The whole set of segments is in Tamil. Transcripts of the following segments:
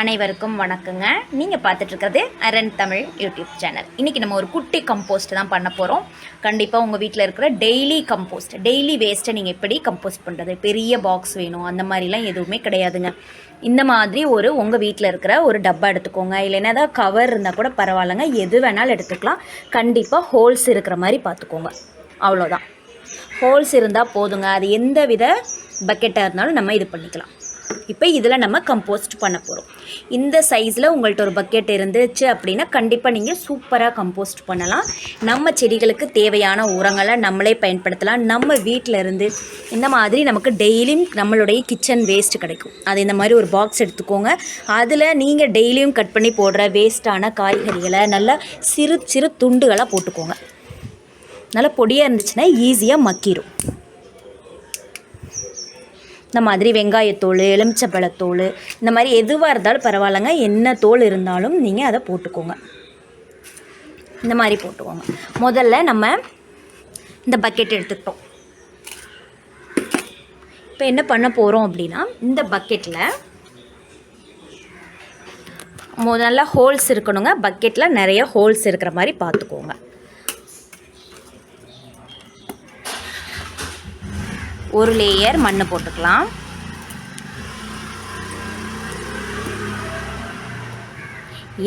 அனைவருக்கும் வணக்கங்க. நீங்கள் பார்த்துட்ருக்கிறது அரண் தமிழ் யூடியூப் சேனல். இன்றைக்கி நம்ம ஒரு குட்டி கம்போஸ்ட் தான் பண்ண போகிறோம் கண்டிப்பாக உங்கள் வீட்டில் இருக்கிற டெய்லி கம்போஸ்ட் டெய்லி வேஸ்ட்டை நீங்கள் எப்படி கம்போஸ்ட் பண்ணுறது பெரிய பாக்ஸ் வேணும் அந்த மாதிரிலாம் எதுவுமே கிடையாதுங்க. இந்த மாதிரி ஒரு உங்கள் வீட்டில் இருக்கிற ஒரு டப்பா எடுத்துக்கோங்க. இல்லைன்னா ஏதாவது கவர் இருந்தால் கூட பரவாயில்லைங்க. எது வேணாலும் எடுத்துக்கலாம். கண்டிப்பாக ஹோல்ஸ் இருக்கிற மாதிரி பார்த்துக்கோங்க. அவ்வளோதான் ஹோல்ஸ் இருந்தால் போதுங்க. அது எந்த வித பக்கெட்டாக இருந்தாலும் நம்ம இது பண்ணிக்கலாம். இப்போ இதில் நம்ம கம்போஸ்ட் பண்ண போகிறோம் இந்த சைஸில் உங்கள்கிட்ட ஒரு பக்கெட் இருந்துச்சு அப்படின்னா கண்டிப்பாக நீங்கள் சூப்பராக கம்போஸ்ட் பண்ணலாம். நம்ம செடிகளுக்கு தேவையான உரங்களை நம்மளே பயன்படுத்தலாம். நம்ம வீட்டில் இருந்து இந்த மாதிரி நமக்கு டெய்லியும் நம்மளுடைய கிச்சன் வேஸ்ட் கிடைக்கும். அது இந்த மாதிரி ஒரு பாக்ஸ் எடுத்துக்கோங்க. அதில் நீங்கள் டெய்லியும் கட் பண்ணி போடுற வேஸ்ட்டான காய்கறிகளை நல்லா சிறு சிறு துண்டுகளாக போட்டுக்கோங்க. நல்லா பொடியாக இருந்துச்சுன்னா ஈஸியாக மக்கிரும். இந்த மாதிரி வெங்காயத்தோல் எலுமிச்சப்பழத்தோல் இந்த மாதிரி எதுவாக இருந்தாலும் பரவாயில்லைங்க. என்ன தோல் இருந்தாலும் நீங்கள் அதை போட்டுக்கோங்க. இந்த மாதிரி போட்டுக்கோங்க. முதல்ல நம்ம இந்த பக்கெட் எடுத்துக்கிட்டோம். இப்போ என்ன பண்ண போகிறோம் அப்படின்னா இந்த பக்கெட்டில் முதல்ல ஹோல்ஸ் இருக்கணுங்க. பக்கெட்டில் நிறைய ஹோல்ஸ் இருக்கிற மாதிரி பார்த்துக்கோங்க. ஒரு லேயர் மண் போட்டுக்கலாம்.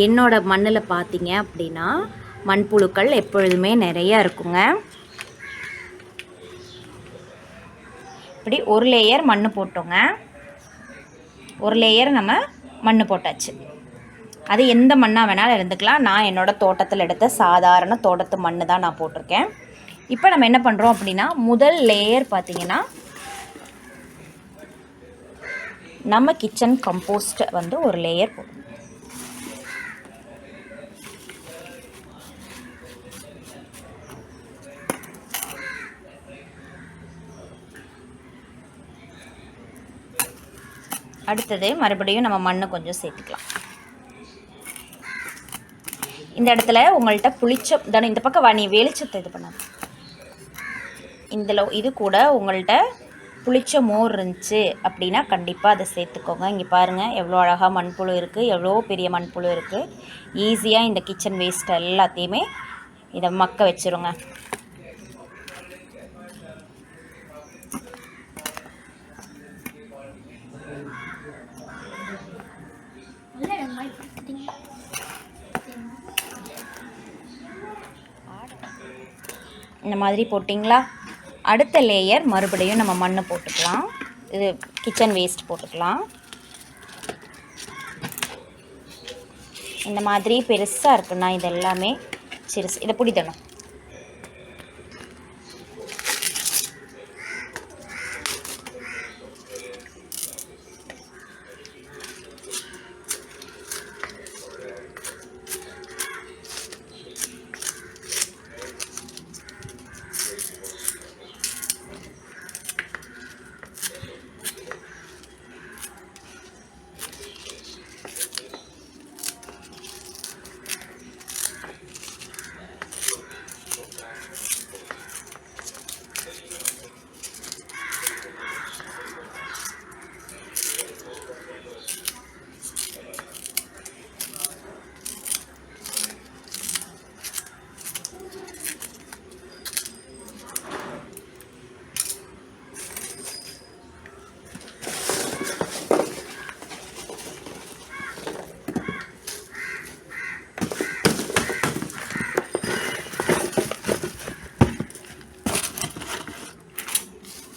என்னோட மண்ணில் பார்த்தீங்க அப்படின்னா மண்புழுக்கள் எப்பொழுதுமே நிறையா இருக்குங்க. இப்படி ஒரு லேயர் மண் போட்டோங்க. ஒரு லேயர் நம்ம மண் போட்டாச்சு. அது எந்த மண்ணாக வேணாலும் இருந்துக்கலாம். நான் என்னோடய தோட்டத்தில் எடுத்த சாதாரண தோட்டத்து மண் தான் நான் போட்டிருக்கேன். இப்போ நம்ம என்ன பண்ணுறோம் அப்படின்னா முதல் லேயர் பார்த்தீங்கன்னா நம்ம கிச்சன் கம்போஸ்ட் வந்து ஒரு லேயர் போடும் அடுத்தது மறுபடியும் நம்ம மண்ணை கொஞ்சம் சேர்த்துக்கலாம். இந்த இடத்துல உங்கள்கிட்ட புளிச்ச தானே இந்த பக்கம் வா நீ வெளிச்சத்தை இது பண்ணாது. இதில் இது கூட உங்கள்கிட்ட புளிச்ச மோர் இருந்துச்சு அப்படின்னா கண்டிப்பாக அதை சேர்த்துக்கோங்க. இங்கே பாருங்கள் எவ்வளோ அழகாக மண்புழு இருக்குது எவ்வளோ பெரிய மண்புழு இருக்குது ஈஸியாக இந்த கிச்சன் வேஸ்ட் எல்லாத்தையுமே இதை மக்க வச்சுருங்க. இந்த மாதிரி போட்டிங்களா? அடுத்த லேயர் மறுபடியும் நம்ம மண் போட்டுக்கலாம். இது கிச்சன் வேஸ்ட் போட்டுக்கலாம். இந்த மாதிரி பெருசாக இருக்குன்னா இது எல்லாமே சிறுசு இதை பிடித்தணும்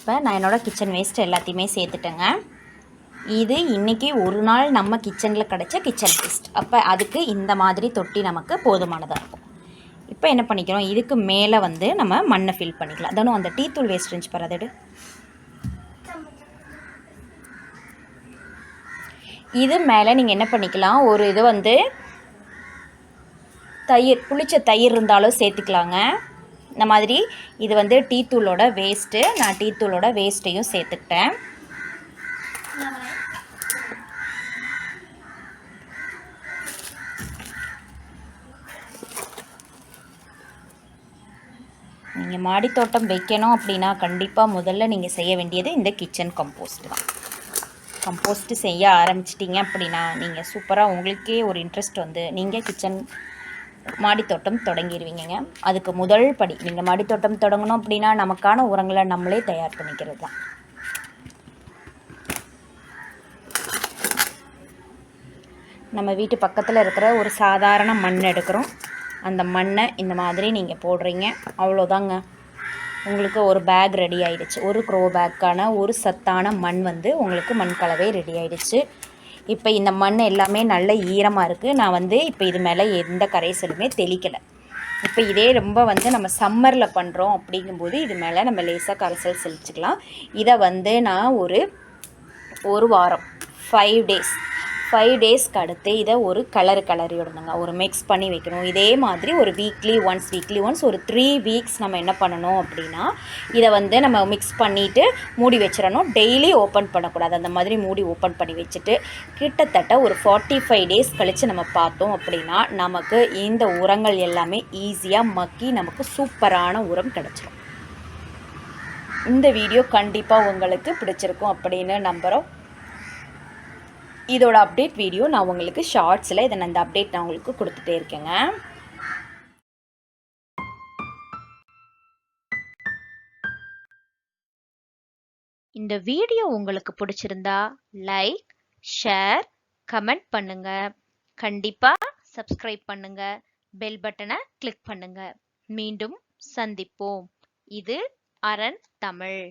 இப்போ நான் என்னோடய கிச்சன் வேஸ்ட் எல்லாத்தையுமே சேர்த்துட்டேங்க. இது இன்றைக்கி ஒரு நாள் நம்ம கிச்சனில் கிடச்ச கிச்சன் வேஸ்ட் அப்போ அதுக்கு இந்த மாதிரி தொட்டி நமக்கு போதுமானதாக இருக்கும். இப்போ என்ன பண்ணிக்கிறோம்? இதுக்கு மேலே வந்து நம்ம மண்ணை ஃபில் பண்ணிக்கலாம். தானும் அந்த டீ தூள் வேஸ்ட் இருந்துச்சு பாரு இது மேலே நீங்கள் என்ன பண்ணிக்கலாம்? ஒரு இது வந்து தயிர் புளிச்ச தயிர் இருந்தாலும் சேர்த்துக்கலாங்க. இந்த மாதிரி இது வந்து டீ தூளோட வேஸ்ட்டு நான் டீ தூளோட வேஸ்ட்டையும் சேர்த்துக்கிட்டேன். நீங்கள் மாடித்தோட்டம் வைக்கணும் அப்படின்னா கண்டிப்பாக முதல்ல நீங்கள் செய்ய வேண்டியது இந்த கிச்சன் கம்போஸ்ட் தான். கம்போஸ்ட்டு செய்ய ஆரம்பிச்சிட்டிங்க அப்படின்னா நீங்கள் சூப்பராக உங்களுக்கே ஒரு இன்ட்ரெஸ்ட் வந்து நீங்கள் கிச்சன் மாடித்தோட்டம் தொடங்கிடுவீங்கங்க அதுக்கு முதல் படி நீங்கள் மாடித்தோட்டம் தொடங்கணும் அப்படின்னா நமக்கான உரங்களை நம்மளே தயார் பண்ணிக்கிறது தான். நம்ம வீட்டு பக்கத்தில் இருக்கிற ஒரு சாதாரண மண் எடுக்கிறோம். அந்த மண்ணை இந்த மாதிரி நீங்கள் போடுறீங்க. அவ்வளோதாங்க. உங்களுக்கு ஒரு பேக் ரெடி ஆயிடுச்சு. ஒரு க்ரோ பேக்கான ஒரு சத்தான மண் வந்து உங்களுக்கு மண் கலவை ரெடி ஆயிடுச்சு. இப்போ இந்த மண் எல்லாமே நல்ல ஈரமாக இருக்குது நான் வந்து இப்போ இது மேலே எந்த கரைசலுமே தெளிக்கலை. இப்போ இதே ரொம்ப வந்து நம்ம சம்மரில் பண்ணுறோம் அப்படிங்கும்போது இது மேலே நம்ம லேசாக கரைசல் செலுத்திக்கலாம் இதை வந்து நான் ஒரு ஒரு வாரம் ஃபைவ் டேஸ் ஃபைவ் டேஸ்க்கு அடுத்து இதை ஒரு கலர் கலரி விடணுங்க. ஒரு மிக்ஸ் பண்ணி வைக்கணும். இதே மாதிரி ஒரு வீக்லி ஒன்ஸ் வீக்லி ஒன்ஸ் ஒரு த்ரீ வீக்ஸ் நம்ம என்ன பண்ணணும் அப்படின்னா இதை வந்து நம்ம மிக்ஸ் பண்ணிவிட்டு மூடி வச்சிடணும். டெய்லி ஓப்பன் பண்ணக்கூடாது. அந்த மாதிரி மூடி ஓப்பன் பண்ணி வச்சுட்டு கிட்டத்தட்ட ஒரு ஃபார்ட்டி ஃபைவ் டேஸ் கழித்து நம்ம பார்த்தோம் அப்படின்னா நமக்கு இந்த உரங்கள் எல்லாமே ஈஸியாக மக்கி நமக்கு சூப்பரான உரம் கிடச்சிரும். இந்த வீடியோ கண்டிப்பாக உங்களுக்கு பிடிச்சிருக்கும் அப்படின்னு நம்புகிறோம் இதோட அப்டேட் வீடியோ நான் உங்களுக்கு ஷார்ட்ஸில் இதை நான் இந்த அப்டேட் நான் உங்களுக்கு கொடுத்துட்டே இருக்கேங்க. இந்த வீடியோ உங்களுக்கு பிடிச்சிருந்தா லைக் ஷேர் கமெண்ட் பண்ணுங்க. கண்டிப்பா சப்ஸ்கிரைப் பண்ணுங்க. பெல் பட்டனை கிளிக் பண்ணுங்க. மீண்டும் சந்திப்போம். இது அரண் தமிழ்.